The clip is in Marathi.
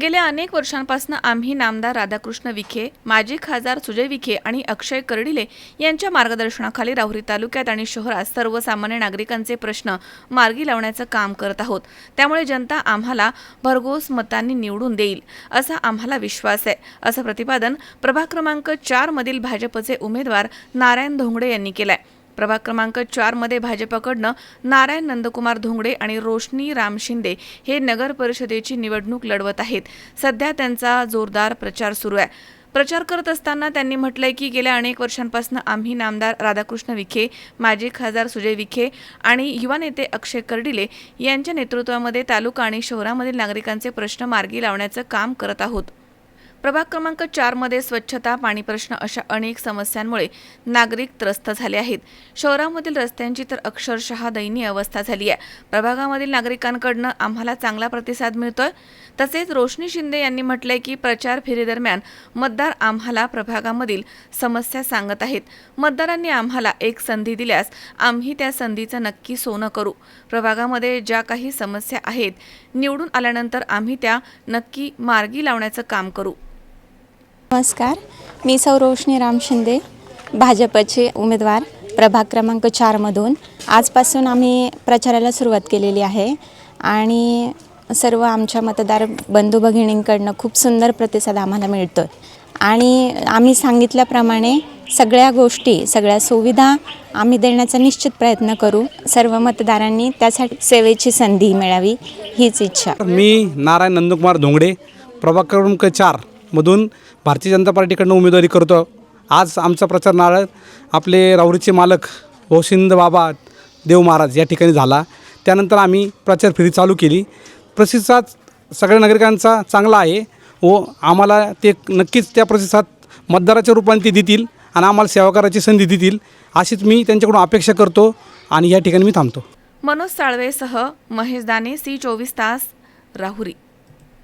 गेल्या अनेक वर्षांपासून आम्ही नामदार राधाकृष्ण विखे माजी खासदार सुजय विखे आणि अक्षय कर्डिले यांच्या मार्गदर्शनाखाली राहुरी तालुक्यात आणि शहरात सर्वसामान्य नागरिकांचे प्रश्न मार्गी लावण्याचं काम करत आहोत. त्यामुळे जनता आम्हाला भरघोस मतांनी निवडून देईल असा आम्हाला विश्वास आहे असं प्रतिपादन प्रभाग क्रमांक चारमधील भाजपचे उमेदवार नारायण धोंगडे यांनी केलंय. प्रभाग क्रमांक चारमध्ये भाजपकडनं नारायण नंदकुमार धोंगडे आणि रोशनी राम शिंदे हे नगर परिषदेची निवडणूक लढवत आहेत. सध्या त्यांचा जोरदार प्रचार सुरू आहे. प्रचार करत असताना त्यांनी म्हटलंय की गेल्या अनेक वर्षांपासून आम्ही नामदार राधाकृष्ण विखे माजी खासदार सुजय विखे आणि युवा नेते अक्षय कर्डिले यांच्या नेतृत्वामध्ये तालुका आणि शहरामधील नागरिकांचे प्रश्न मार्गी लावण्याचं काम करत आहोत. प्रभाग क्रमांक चारमध्ये स्वच्छता पाणी प्रश्न अशा अनेक समस्यांमुळे नागरिक त्रस्त झाले आहेत. शहरामधील रस्त्यांची तर अक्षरशः दयनीय अवस्था झाली आहे. प्रभागामधील नागरिकांकडनं आम्हाला चांगला प्रतिसाद मिळतोय. तसेच रोशनी शिंदे यांनी म्हटलंय की प्रचार फेरीदरम्यान मतदार आम्हाला प्रभागामधील समस्या सांगत आहेत. मतदारांनी आम्हाला एक संधी दिल्यास आम्ही त्या संधीचं नक्की सोनं करू. प्रभागामध्ये ज्या काही समस्या आहेत निवडून आल्यानंतर आम्ही त्या नक्की मार्गी लावण्याचं काम करू. नमस्कार. मी सौ रोशनी राम शिंदे भाजपचे उमेदवार प्रभाग क्रमांक चारमधून आजपासून आम्ही प्रचाराला सुरुवात केलेली आहे आणि सर्व आमच्या मतदार बंधू भगिनींकडनं खूप सुंदर प्रतिसाद आम्हाला मिळतो आणि आम्ही सांगितल्याप्रमाणे सगळ्या गोष्टी सगळ्या सुविधा आम्ही देण्याचा निश्चित प्रयत्न करू. सर्व मतदारांनी त्यासाठी सेवेची संधी मिळावी हीच इच्छा. मी नारायण नंदकुमार धोंगडे प्रभाग क्रमांक मधून भारतीय जनता पार्टीकडनं उमेदवारी करतो आज आमचा प्रचार नारळ आपले राहुरीचे मालक वशिंद बाबा देव महाराज या ठिकाणी झाला. त्यानंतर आम्ही प्रचार फेरी चालू केली. प्रतिसाद सगळ्या नागरिकांचा चांगला आहे. व आम्हाला ते नक्कीच त्या प्रतिसाद मतदाराच्या रूपाने ते देतील आणि आम्हाला सेवा करायची संधी देतील अशीच मी त्यांच्याकडून अपेक्षा करतो आणि या ठिकाणी मी थांबतो. मनोज साळवेसह महेश दाने सी चोवीस तास राहुरी.